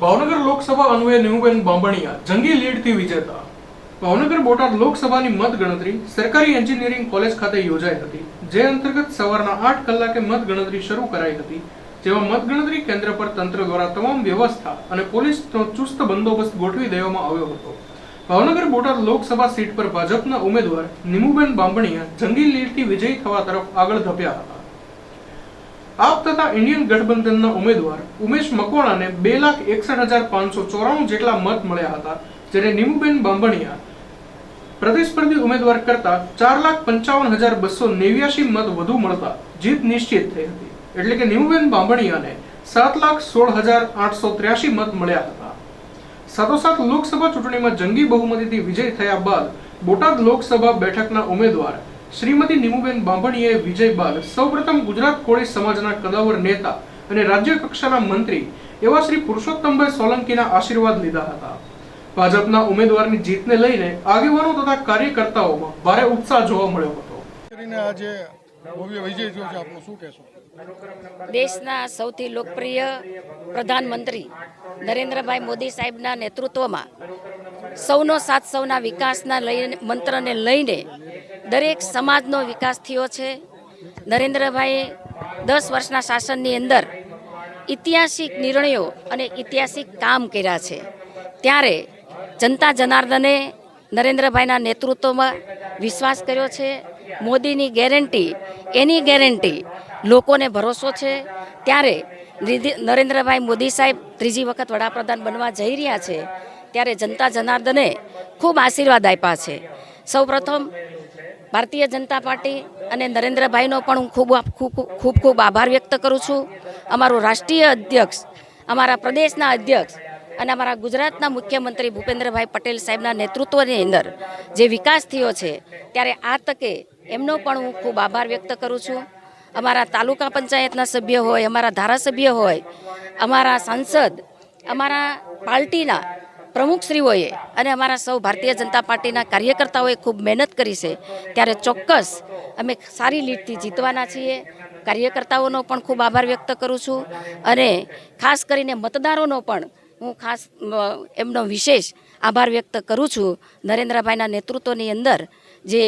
ભાવનગર લોકસભા અન્વયે નેહુબેન બાંબણિયા, જંગી લીડથી વિજેતા. ભાવનગર બોટાદ લોકસભાની મત ગણતરી સરકારી એન્જિનિયરિંગ કોલેજ ખાતે યોજાઈ હતી, જે અંતર્ગત સવારના આઠ કલાકે મત ગણતરી શરૂ કરાઈ હતી, જેમાં મતગણતરી કેન્દ્ર પર તંત્ર દ્વારા તમામ વ્યવસ્થા અને પોલીસનો ચુસ્ત બંદોબસ્ત ગોઠવી દેવામાં આવ્યો હતો. ભાવનગર બોટાદ લોકસભા સીટ પર ભાજપના ઉમેદવાર નિમુબેન બાંબણિયા જંગી લીડથી વિજયી થવા તરફ આગળ ધપ્યા હતા. આપ તથા ઇન્ડિયન ગઠબંધનના ઉમેદવાર ઉમેશ મકવાણાને બે લાખ એકસઠ હજાર પાંચસો ચોરાણું જેટલા મત મળ્યા હતા, જ્યારે નીમુબેન બાંભણિયા પ્રતિસ્પર્ધી ઉમેદવાર કરતા ચાર લાખ પંચાવન હજાર બસો નેવ્યાસી મત વધુ મળતા જીત નિશ્ચિત થઈ હતી. એટલે કે નીમુબેન બાંભણિયાને સાત લાખ સોળ હજાર આઠસો ત્ર્યાસી મત મળ્યા હતા. સાથોસાથ લોકસભા ચૂંટણીમાં જંગી બહુમતીથી વિજય થયા બાદ બોટાદ લોકસભા બેઠકના ઉમેદવાર શ્રીમતી નીમુબેન બાંભણીએ વિજય બાદ સૌપ્રથમ ગુજરાત કોળી સમાજના કદાવર નેતા અને રાજ્ય કક્ષાના મંત્રી એવા શ્રી પુરુષોત્તમભાઈ સોલંકીના આશીર્વાદ લીધા હતા. ભાજપના ઉમેદવારની જીતને લઈને આગેવાનો તથા કાર્યકર્તાઓમાં ભારે ઉત્સાહ જોવા મળ્યો હતો. કરીને આજે ભવ્ય વિજય થયો છે આપનું શું કહેશો? દેશના સૌથી લોકપ્રિય પ્રધાનમંત્રી નરેન્દ્રભાઈ મોદી સાહેબના નેતૃત્વમાં સૌનો સાથ સૌના વિકાસના લઈને મંત્રને લઈને દરેક સમાજનો વિકાસ થયો છે. નરેન્દ્રભાઈએ દસ વર્ષના શાસનની અંદર ઐતિહાસિક નિર્ણયો અને ઐતિહાસિક કામ કર્યા છે. ત્યારે જનતા જનાર્દને નરેન્દ્રભાઈના નેતૃત્વમાં વિશ્વાસ કર્યો છે. મોદીની ગેરંટી, એની ગેરંટી લોકોને ભરોસો છે. ત્યારે નરેન્દ્રભાઈ મોદી સાહેબ ત્રીજી વખત વડાપ્રધાન બનવા જઈ રહ્યા છે. ત્યારે જનતા જનાર્દને ખૂબ આશીર્વાદ આપ્યા છે. સૌપ્રથમ ભારતીય જનતા પાર્ટી અને નરેન્દ્રભાઈનો પણ હું ખૂબ ખૂબ ખૂબ આભાર વ્યક્ત કરું છું. અમારું રાષ્ટ્રીય અધ્યક્ષ, અમારા પ્રદેશના અધ્યક્ષ અને અમારા ગુજરાતના મુખ્યમંત્રી ભૂપેન્દ્રભાઈ પટેલ સાહેબના નેતૃત્વની અંદર જે વિકાસ થયો છે, ત્યારે આ તકે એમનો પણ હું ખૂબ આભાર વ્યક્ત કરું છું. અમારા તાલુકા પંચાયતના સભ્ય હોય, અમારા ધારાસભ્ય હોય, અમારા સાંસદ, અમારા પાર્ટીના પ્રમુખશ્રીઓએ અને અમારા સૌ ભારતીય જનતા પાર્ટીના કાર્યકર્તાઓએ ખૂબ મહેનત કરી છે. ત્યારે ચોક્કસ અમે સારી લીડથી જીતવાના છીએ. કાર્યકર્તાઓનો પણ ખૂબ આભાર વ્યક્ત કરું છું. અને ખાસ કરીને મતદારોનો પણ હું ખાસ એમનો વિશેષ આભાર વ્યક્ત કરું છું. નરેન્દ્રભાઈના નેતૃત્વની અંદર જે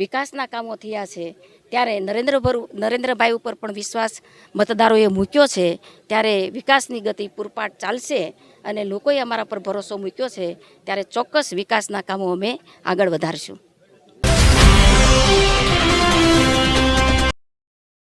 વિકાસના કામો થયા છે ત્યારે નરેન્દ્રભર નરેન્દ્રભાઈ ઉપર પણ વિશ્વાસ મતદારોએ મૂક્યો છે. ત્યારે વિકાસની ગતિ પૂરપાટ ચાલશે અને લોકોએ અમારા પર ભરોસો મૂક્યો છે. ત્યારે ચોક્કસ વિકાસના કામો અમે આગળ વધારશું.